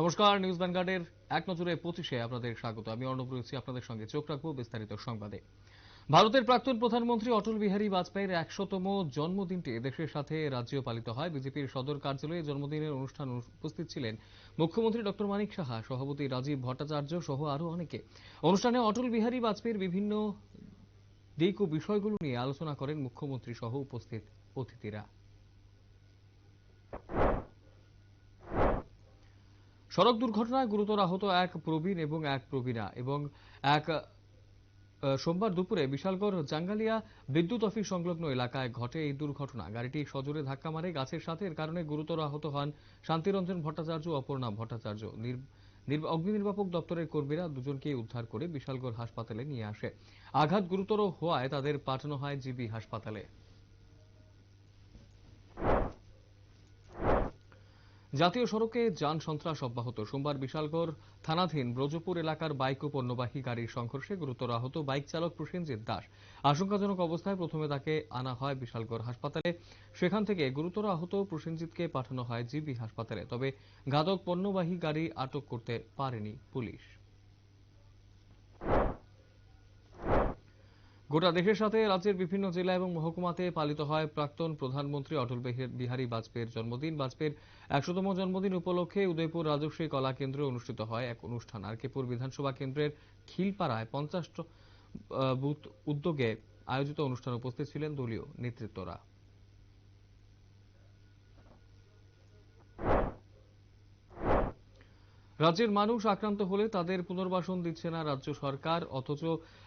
নমস্কার, নিউজ ভ্যানগার্ডের এক নজরে পঁচিশে আপনাদের স্বাগত। আমি অর্ণব রয়েছি আপনাদের সঙ্গে। চোখ রাখব বিস্তারিত সংবাদে। ভারতের প্রাক্তন প্রধানমন্ত্রী অটল বিহারী বাজপেয়ীর একশোতম জন্মদিনটি দেশের সাথে রাজ্যেও পালিত হয়। বিজেপির সদর কার্যালয়ে জন্মদিনের অনুষ্ঠান উপস্থিত ছিলেন মুখ্যমন্ত্রী ডক্টর মানিক সাহা, সভাপতি রাজীব ভট্টাচার্য সহ আরও অনেকে। অনুষ্ঠানে অটল বিহারী বাজপেয়ীর বিভিন্ন দিক ও বিষয়গুলো নিয়ে আলোচনা করেন মুখ্যমন্ত্রী সহ উপস্থিত অতিথিরা। সড়ক দুর্ঘটনায় গুরুতর আহত এক প্রবীণ এবং এক প্রবীণা এবং এক সোমবার দুপুরে বিশালগড় জাঙ্গালিয়া বিদ্যুৎ অফিস সংলগ্ন এলাকায় ঘটে এই দুর্ঘটনা। গাড়িটি সজোরে ধাক্কা মারে, গাছের সাথে এর কারণে গুরুতর আহত হন শান্তিরঞ্জন ভট্টাচার্য, অপর্ণা ভট্টাচার্য। অগ্নি নির্বাপক দপ্তরের কর্মীরা দুজনকে উদ্ধার করে বিশালগড় হাসপাতালে নিয়ে আসে। আঘাত গুরুতর হওয়ায় তাদের পাঠানো হয় জিবি হাসপাতালে। জাতীয় সড়কে যান সন্ত্রাস অব্যাহত। সোমবার বিশালগড় থানাধীন ব্রজপুর এলাকার বাইক ও পণ্যবাহী গাড়ির সংঘর্ষে গুরুতর আহত বাইক চালক প্রসেনজিৎ দাস। আশঙ্কাজনক অবস্থায় প্রথমে তাকে আনা হয় বিশালগড় হাসপাতালে। সেখান থেকে গুরুতর আহত প্রসেনজিৎকে পাঠানো হয় জিবি হাসপাতালে। তবে গাদক পণ্যবাহী গাড়ি আটক করতে পারেনি পুলিশ। গোটা দেশের সাথে রাজ্যের বিভিন্ন জেলা এবং মহকুমাতে পালিত হয় প্রাক্তন প্রধানমন্ত্রী অটল বিহারী বাজপেয়ীর জন্মদিন। বাজপেয়ীর একশোতম জন্মদিন উপলক্ষে উদয়পুর রাজস্বী কলা কেন্দ্রে অনুষ্ঠিত হয় এক অনুষ্ঠান। আরকেপুর বিধানসভা কেন্দ্রের খিলপাড়ায় পঞ্চাশ বুথ উদ্যোগে আয়োজিত অনুষ্ঠানে উপস্থিত ছিলেন দলীয় নেতৃত্বরা। রাজ্যের মানুষ আক্রান্ত হলে তাদের পুনর্বাসন দিচ্ছে না রাজ্য সরকার, অথচ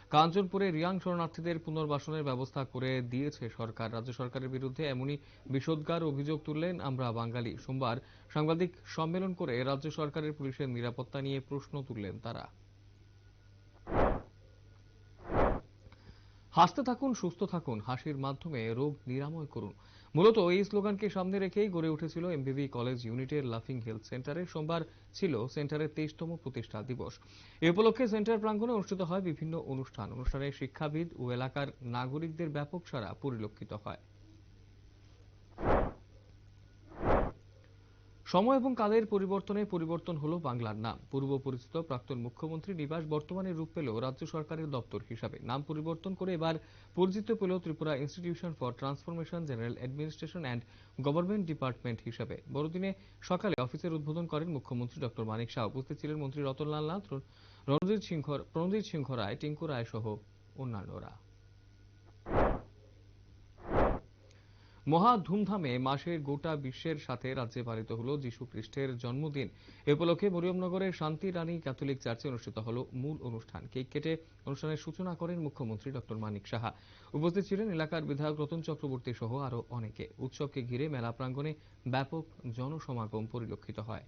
কাঞ্চনপুরে রিয়াং শরণার্থীদের পুনর্বাসনের ব্যবস্থা করে দিয়েছে সরকার। রাজ্য সরকারের বিরুদ্ধে এমনই বিষোদ্গার অভিযোগ তুললেন আমরা বাঙালি। সোমবার সাংবাদিক সম্মেলন করে রাজ্য সরকারের পুলিশের নিরাপত্তা নিয়ে প্রশ্ন তুললেন তারা। হাসতে থাকুন, সুস্থ থাকুন, হাসির মাধ্যমে রোগ নিরাময় করুন। মূলত এই স্লোগানকে সামনে রেখেই গড়ে উঠেছিল এমবিবি কলেজ ইউনিটের লাফিং হেলথ সেন্টারে সোমবার ছিল সেন্টারের তেইশতম প্রতিষ্ঠা দিবস। এ উপলক্ষে সেন্টার প্রাঙ্গণে অনুষ্ঠিত হয় বিভিন্ন অনুষ্ঠান। অনুষ্ঠানে শিক্ষাবিদ ও এলাকার নাগরিকদের ব্যাপক সারা পরিলক্ষিত হয়। সময় এবং কালের পরিবর্তনে পরিবর্তন হলো বাংলার নাম। পূর্ব পরিচিত প্রাক্তন মুখ্যমন্ত্রী নিবাস বর্তমানে রূপ পেল রাজ্য সরকারের দপ্তর হিসাবে। নাম পরিবর্তন করে এবার পরিচিত পেল Tripura institution for transformation, general administration and government department হিসাবে। বড়দিনে সকালে অফিসের উদ্বোধন করেন মুখ্যমন্ত্রী ডক্টর মানিক শাহ। উপস্থিত ছিলেন মন্ত্রী রতনলাল নাথ, রণজিৎ সিংহ, প্রণজিৎ সিংহ রায়, টিঙ্কু রায় সহ অন্যান্যরা। মহা ধুমধামে মাসের গোটা বিশ্বের সাথে রাজ্যে পালিত হল যীশু খ্রিস্টের জন্মদিন। এ উপলক্ষে মরিয়মনগরের শান্তি রানী ক্যাথলিক চার্চে অনুষ্ঠিত হল মূল অনুষ্ঠান। কেক কেটে অনুষ্ঠানের সূচনা করেন মুখ্যমন্ত্রী ডক্টর মানিক সাহা। উপস্থিত ছিলেন এলাকার বিধায়ক রতন চক্রবর্তী সহ আরও অনেকে। উৎসবকে ঘিরে মেলা প্রাঙ্গণে ব্যাপক জনসমাগম পরিলক্ষিত হয়।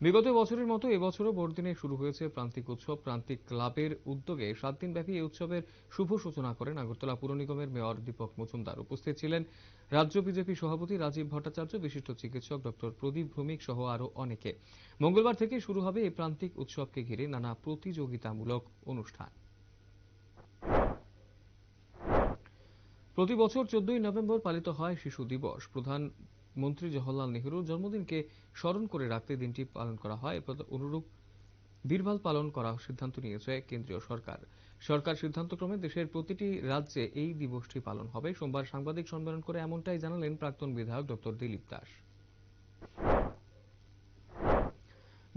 বিগত বছরের মতো এবছরও বড়দিনে শুরু হয়েছে প্রান্তিক উৎসব। প্রান্তিক ক্লাবের উদ্যোগে সাত দিনব্যাপী এই উৎসবের শুভ সূচনা করেন আগরতলা পুর নিগমের মেয়র দীপক মজুমদার। উপস্থিত ছিলেন রাজ্য বিজেপি সভাপতি রাজীব ভট্টাচার্য, বিশিষ্ট চিকিৎসক ডক্টর প্রদীপ ভৌমিক সহ আরও অনেকে। মঙ্গলবার থেকে শুরু হবে এই প্রান্তিক উৎসবকে ঘিরে নানা প্রতিযোগিতামূলক অনুষ্ঠান। প্রতি বছর চোদ্দই নভেম্বর পালিত হয় শিশু দিবস। প্রধানমন্ত্রী জওহরলাল নেহরুর জন্মদিনকে স্মরণ করে রাখতে দিনটি পালন করা হয়। অনুরূপ বীরবাল পালন করা সিদ্ধান্ত নিয়েছে কেন্দ্রীয় সরকার। সরকার সিদ্ধান্তক্রমে দেশের প্রতিটি রাজ্যে এই দিবসটি পালন হবে। সোমবার সাংবাদিক সম্মেলন করে এমনটাই জানালেন প্রাক্তন বিধায়ক ডক্টর দিলীপ দাস।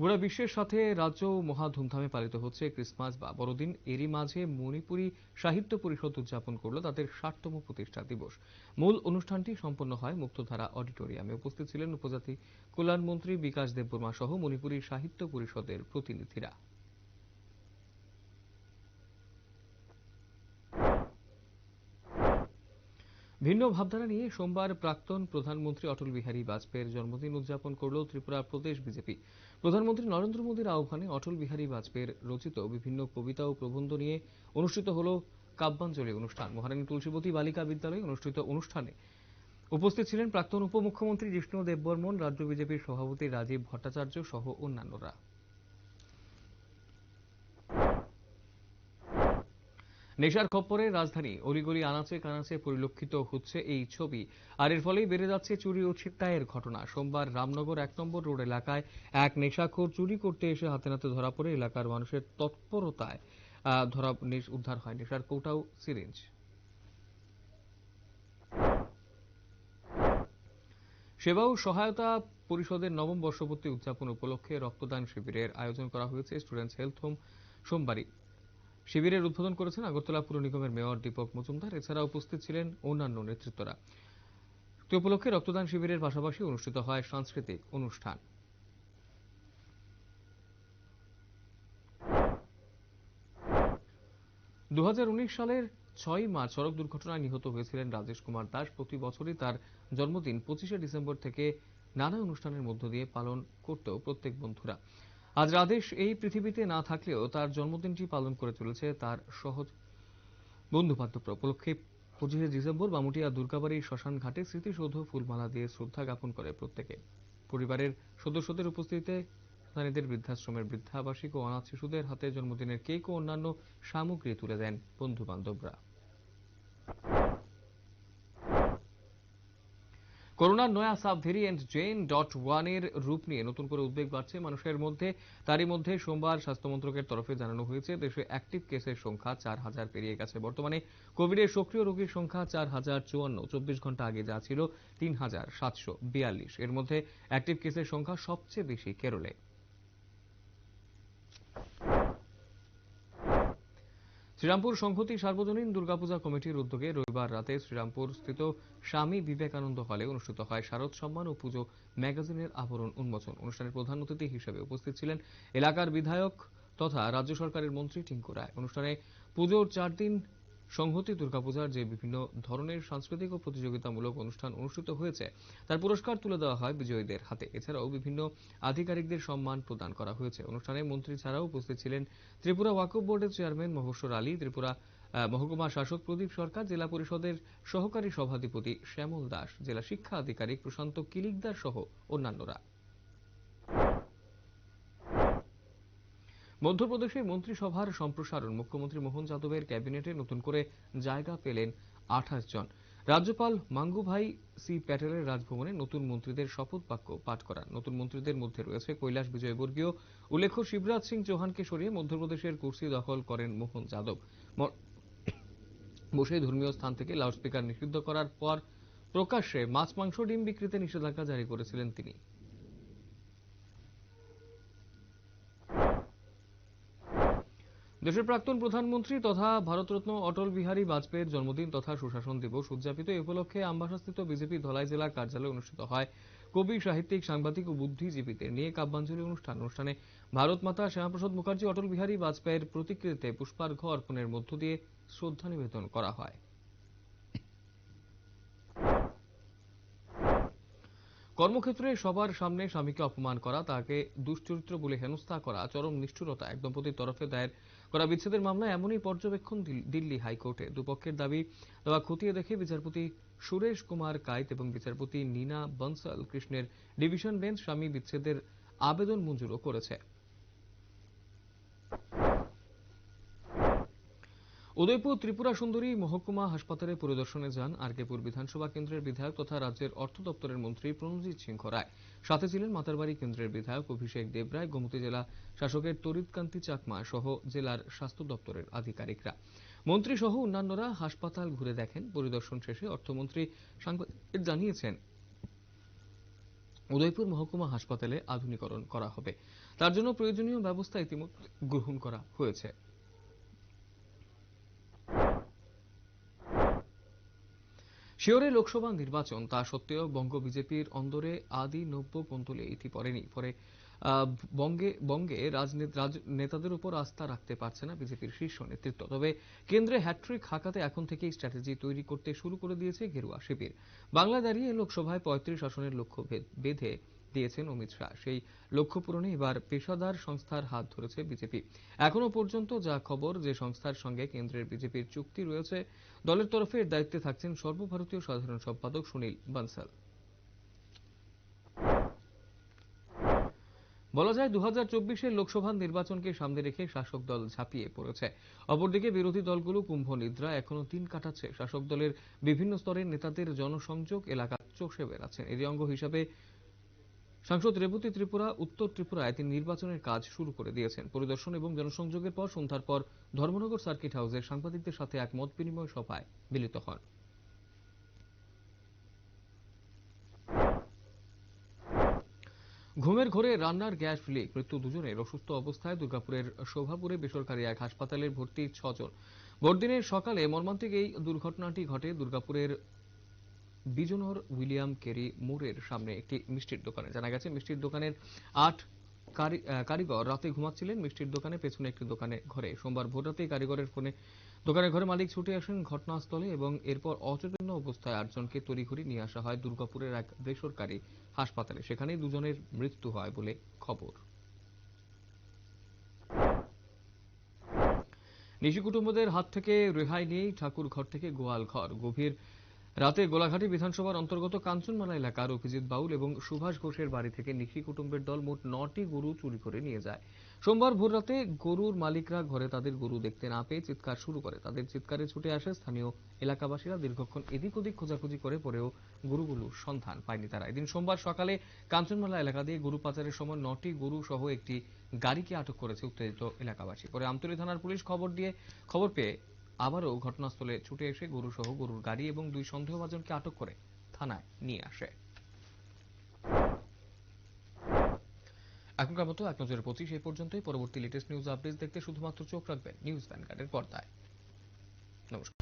গোটা বিশ্বের সাথে রাজ্য মহা ধুমধামে পালিত হচ্ছে ক্রিসমাস বা বড়দিন। এরই মাঝে মণিপুরী সাহিত্য পরিষদ উদযাপন করল তাদের ষাটতম প্রতিষ্ঠা দিবস। মূল অনুষ্ঠানটি সম্পন্ন হয় মুক্তধারা অডিটোরিয়ামে। উপস্থিত ছিলেন উপজাতি কল্যাণমন্ত্রী বিকাশ দেববর্মা সহ মণিপুরী সাহিত্য পরিষদের প্রতিনিধিরা। ভিন্ন ভাবধারা নিয়ে সোমবার প্রাক্তন প্রধানমন্ত্রী অটল বিহারী বাজপেয়ীর জন্মদিন উদযাপন করল ত্রিপুরা প্রদেশ বিজেপি। প্রধানমন্ত্রী নরেন্দ্র মোদীর আহ্বানে অটল বিহারী বাজপেয়ীর রচিত বিভিন্ন কবিতা ও প্রবন্ধ নিয়ে অনুষ্ঠিত হল কাব্যাঞ্জলি অনুষ্ঠান। মহারানী তুলসীবতী বালিকা বিদ্যালয়ে অনুষ্ঠিত অনুষ্ঠানে উপস্থিত ছিলেন প্রাক্তন উপমুখ্যমন্ত্রী জিষ্ণু দেববর্মন, রাজ্য বিজেপির সভাপতি রাজীব ভট্টাচার্য সহ অন্যান্যরা। নেশার খপ্পরে রাজধানী অলিগলি আনাচে কানাচে পরিলক্ষিত হচ্ছে এই ছবি। আর এর ফলেই বেড়ে যাচ্ছে চুরি ও ছিনতাইয়ের ঘটনা। সোমবার রামনগর এক নম্বর রোড এলাকায় এক নেশাখোর চুরি করতে এসে হাতে নাতে ধরা পড়ে এলাকার মানুষের তৎপরতায় ধরা উদ্ধার হয় নেশার কৌটাও সিরিঞ্জ। সেবা ও সহায়তা পরিষদের নবম বর্ষপূর্তি উদযাপন উপলক্ষে রক্তদান শিবিরের আয়োজন করা হয়েছে। স্টুডেন্টস হেলথ হোম সোমবারই। শিবিরের উদ্বোধন করেছেন আগরতলা পুর নিগমের মেয়র দীপক মজুমদার। এছাড়া উপস্থিত ছিলেন অন্যান্য নেতৃত্বরা। উপলক্ষে রক্তদান শিবিরের পাশাপাশি অনুষ্ঠিত হয় সাংস্কৃতিক অনুষ্ঠান। দু হাজার উনিশ সালের ছয় মার্চ সড়ক দুর্ঘটনায় নিহত হয়েছিলেন রাজেশ কুমার দাস। প্রতি বছরই তার জন্মদিন পঁচিশে ডিসেম্বর থেকে নানা অনুষ্ঠানের মধ্য দিয়ে পালন করতেও প্রত্যেক বন্ধুরা। আজ রাধেশ এই পৃথিবীতে না থাকলেও তার জন্মদিনটি পালন করে চলেছে তার সহজ বন্ধু বান্ধবরা উপলক্ষে পঁচিশে ডিসেম্বর বামুটিয়া দুর্গাবাড়ি শ্মশান ঘাটে স্মৃতিসৌধ ফুলমালা দিয়ে শ্রদ্ধা জ্ঞাপন করে প্রত্যেকে। পরিবারের সদস্যদের উপস্থিতিতে স্থানীয়দের বৃদ্ধাশ্রমের বৃদ্ধাবাসিক ও অনাথ শিশুদের হাতে জন্মদিনের কেক ও অন্যান্য সামগ্রী তুলে দেন বন্ধু বান্ধবরা করোনার নয়া সাব ভেরিয়েন্ট জেন ডট ওয়ানের রূপ নিয়ে নতুন করে উদ্বেগ বাড়ছে মানুষের মধ্যে। তারই মধ্যে সোমবার স্বাস্থ্যমন্ত্রকের তরফে জানানো হয়েছে, দেশে অ্যাক্টিভ কেসের সংখ্যা চার হাজার পেরিয়ে গেছে। বর্তমানে কোভিডের সক্রিয় রোগীর সংখ্যা চার হাজার চুয়ান্ন। চব্বিশ ঘণ্টা আগে যা ছিল তিন হাজার সাতশো বিয়াল্লিশ। এর মধ্যে অ্যাক্টিভ কেসের সংখ্যা সবচেয়ে বেশি কেরলে। শ্রীরামপুর সংহতি সার্বজনীন দুর্গাপূজা কমিটির উদ্যোগে রবিবার রাতে শ্রীরামপুর স্থিত স্বামী বিবেকানন্দ হলে অনুষ্ঠিত হয় শারদ সম্মান ও পুজো ম্যাগাজিনের আবরণ উন্মোচন। অনুষ্ঠানের প্রধান অতিথি হিসেবে উপস্থিত ছিলেন এলাকার বিধায়ক তথা রাজ্য সরকারের মন্ত্রী টিঙ্কু রায়। অনুষ্ঠানে পুজোর চার দিন সংহতি দুর্গাপূজার যে বিভিন্ন ধরনের সাংস্কৃতিক ও প্রতিযোগিতামূলক অনুষ্ঠান অনুষ্ঠিত হয়েছে, তার পুরস্কার তুলে দেওয়া হয় বিজয়ীদের হাতে। এছাড়াও বিভিন্ন আধিকারিকদের সম্মান প্রদান করা হয়েছে। অনুষ্ঠানে মন্ত্রী ছাড়াও উপস্থিত ছিলেন ত্রিপুরা ওয়াকফ বোর্ডের চেয়ারম্যান মহস্বর আলী, ত্রিপুরা মহকুমা শাসক প্রদীপ সরকার, জেলা পরিষদের সহকারী সভাধিপতি শ্যামল দাস, জেলা শিক্ষা আধিকারিক প্রশান্ত কিলিকদার সহ অন্যান্যরা। মধ্যপ্রদেশে মন্ত্রিসভার সম্প্রসারণ। মুখ্যমন্ত্রী মোহন যাদবের ক্যাবিনেটে নতুন করে জায়গা পেলেন আঠাশ জন। রাজ্যপাল মাঙ্গুভাই সি প্যাটেলের রাজভবনে নতুন মন্ত্রীদের শপথ বাক্য পাঠ করান। নতুন মন্ত্রীদের মধ্যে রয়েছে কৈলাস বিজয়বর্গীয়। উল্লেখ্য, শিবরাজ সিং চৌহানকে সরিয়ে মধ্যপ্রদেশের কুর্সি দখল করেন মোহন যাদব। বসে ধর্মীয় স্থান থেকে লাউডস্পিকার নিষিদ্ধ করার পর প্রকাশ্যে মাছ, মাংস, ডিম বিক্রিতে নিষেধাজ্ঞা জারি করেছিলেন তিনি। দেশের প্রাক্তন প্রধানমন্ত্রী তথা ভারতরত্ন অটল বিহারী বাজপেয়ীর জন্মদিন তথা সুশাসন দিবস উদযাপিত এই উপলক্ষে আমবাসাস্থিত বিজেপি ধলাই জেলার কার্যালয়ে অনুষ্ঠিত হয়। কবি, সাহিত্যিক, সাংবাদিক ও বুদ্ধিজীবীদের নিয়ে কাব্যাঞ্জলি অনুষ্ঠান। অনুষ্ঠানে ভারত মাতা শ্যামাপ্রসাদ মুখার্জি, অটল বিহারী বাজপেয়ীর প্রতিকৃতিতে পুষ্পার্ঘ অর্পণের মধ্য দিয়ে শ্রদ্ধা নিবেদন করা হয়। কর্মক্ষেত্রে সবার সামনে স্বামীকে অপমান করা, তাকে দুশ্চরিত্র বলে হেনস্থা করা, চরম নিষ্ঠুরতা এক দম্পতির তরফে দায়ের করা বিচ্ছেদের মামলায় এমনই পর্যবেক্ষণ দিল্লি হাইকোর্টে। দুপক্ষের দাবি দেওয়া খতিয়ে দেখে বিচারপতি সুরেশ কুমার কাইত এবং বিচারপতি নীনা বনসাল কৃষ্ণের ডিভিশন বেঞ্চ স্বামী বিচ্ছেদের আবেদন মঞ্জুরও করেছে। উদয়পুর ত্রিপুরা সুন্দরী মহকুমা হাসপাতালে পরিদর্শনে যান আরকেপুর বিধানসভা কেন্দ্রের বিধায়ক তথা রাজ্যের অর্থ দপ্তরের মন্ত্রী প্রণজিৎ সিংহ রায় সাথে ছিলেন মাতারবাড়ি কেন্দ্রের বিধায়ক অভিষেক দেবরায়, গোমতী জেলা শাসকের তরিৎকান্তি চাকমা সহ জেলার স্বাস্থ্য দপ্তরের আধিকারিকরা। মন্ত্রী সহ অন্যান্যরা হাসপাতাল ঘুরে দেখেন। পরিদর্শন শেষে অর্থমন্ত্রী সাংবাদিকদের জানিয়েছেন, উদয়পুর মহকুমা হাসপাতালে আধুনিকরণ করা হবে। তার জন্য প্রয়োজনীয় ব্যবস্থা ইতিমধ্যে গ্রহণ করা হয়েছে। শিওরে লোকসভা নির্বাচন তা সত্ত্বেও বঙ্গ বিজেপির অন্দরে আদি নব্য পন্তলে ইতি পড়েনি। আহ, বঙ্গে বঙ্গে নেতাদের উপর আস্থা রাখতে পারছে না বিজেপির শীর্ষ নেতৃত্ব। তবে কেন্দ্রে হ্যাট্রিক হাঁকাতে এখন থেকেই স্ট্র্যাটেজি তৈরি করতে শুরু করে দিয়েছে গেরুয়া শিবির। বাংলা দাঁড়িয়ে লোকসভায় পঁয়ত্রিশ আসনের লক্ষ্য বেঁধে দিয়েছেন অমিত শাহ। সেই লক্ষ্য পূরণে এবার পেশাদার সংস্থার হাত ধরেছে বিজেপি। এখনও পর্যন্ত যা খবর, যে সংস্থার সঙ্গে কেন্দ্রের বিজেপির চুক্তি রয়েছে, দলের তরফে এর দায়িত্বে থাকছেন সর্বভারতীয় সাধারণ সম্পাদক সুনীল বানসাল। বলা যায় দু হাজার লোকসভা নির্বাচনকে সামনে রেখে শাসক দল ঝাঁপিয়ে পড়েছে। অপরদিকে বিরোধী দলগুলো কুম্ভ নিদ্রা এখনও দিন কাটাচ্ছে। শাসক দলের বিভিন্ন স্তরের নেতাদের জনসংযোগ এলাকা চষে বেড়াচ্ছেন এরই অঙ্গ হিসাবে সাংসদ রেবতী ত্রিপুরা, উত্তর ত্রিপুরায় তিনি নির্বাচনের কাজ শুরু করে দিয়েছেন। পরিদর্শন এবং জনসংযোগের পর সন্ধ্যার পর ধর্মনগর সার্কিট হাউসে সাংবাদিকদের সাথে এক মত বিনিময় সভায় মিলিত হন। ঘুমের ঘরে রান্নার গ্যাস লিক মৃত্যু দুজনের। অসুস্থ অবস্থায় দুর্গাপুরের শোভাপুরে বেসরকারি এক হাসপাতালে ভর্তি ছজন। ভোটদিনের সকালে মর্মান্তিক এই দুর্ঘটনাটি ঘটে দুর্গাপুরের বিজনর উইলিয়াম কেরি মোড়ের সামনে একটি মিষ্টির দোকানে। জানা গেছে, মিষ্টির দোকানের আট কারিগর রাতে ঘুমাচ্ছিলেন মিষ্টির দোকানে, পেছনে একটি দোকানে ঘরে। সোমবার ভোররাতেই কারিগরের ফোনে, দোকানের ঘরে মালিক ছুটে আসেন ঘটনাস্থলে এবং এরপর অচেতন্য অবস্থায় আটজনকে তড়িঘড়ি নিয়ে আসা হয় দুর্গাপুরের এক বেসরকারি হাসপাতালে। সেখানেই দুজনের মৃত্যু হয় বলে খবর। নিশি কুটুম্বদের হাত থেকে রেহাই নিয়েই ঠাকুর ঘর থেকে গোয়াল ঘর গভীর রাতে গোলাঘাটি বিধানসভার অন্তর্গত কাঞ্চনমালা এলাকার অভিজিৎ বাউল এবং সুভাষ ঘোষের বাড়ি থেকে নিশি কুটুম্বের দল মোট নটি গরু চুরি করে নিয়ে যায়। সোমবার ভোর রাতে গরুর মালিকরা ঘরে তাদের গরু দেখতে না পেয়ে চিৎকার শুরু করে। তাদের চিৎকারে ছুটে আসে স্থানীয় এলাকাবাসীরা দীর্ঘক্ষণ এদিক ওদিক খোঁজাখুঁজি করে পরেও গরুগুলোর সন্ধান পায়নি তারা। এদিন সোমবার সকালে কাঞ্চনমালা এলাকা দিয়ে গরু পাচারের সময় নটি গরু সহ একটি গাড়িকে আটক করেছে উত্তেজিত এলাকাবাসী। পরে আমতলী থানার পুলিশ খবর দিয়ে খবর পেয়ে আবারও ঘটনাস্থলে ছুটে এসে গরু সহ গরুর গাড়ি এবং দুই সন্দেহভাজনকে আটক করে থানায় নিয়ে আসে। এখনকার মতো এক নজরের পঁচিশ সেই পর্যন্তই। পরবর্তী লেটেস্ট নিউজ আপডেট দেখতে শুধুমাত্র চোখ রাখবেন নিউজ ভ্যানগার্ডের পর্দায়। নমস্কার।